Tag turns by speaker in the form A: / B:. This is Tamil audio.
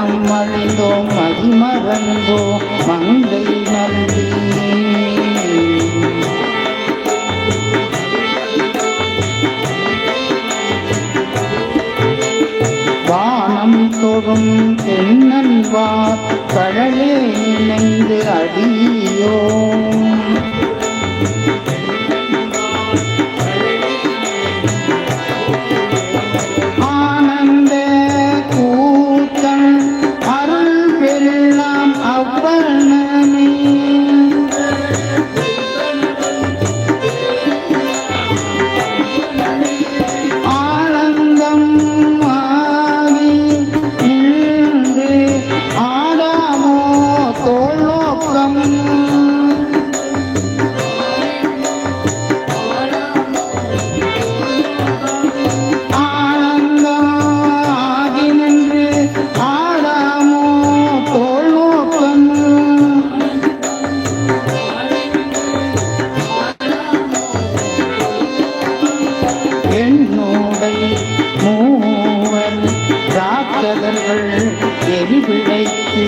A: மானம் அழிந்தோம் மதிமறந்தோம் மங்கை நம்பி வானம் தொழும் தென்னன் கடலே நினைந்து அடியோ என்னோடை மூவர் ராக்கதர்கள் எரிவிழைத்து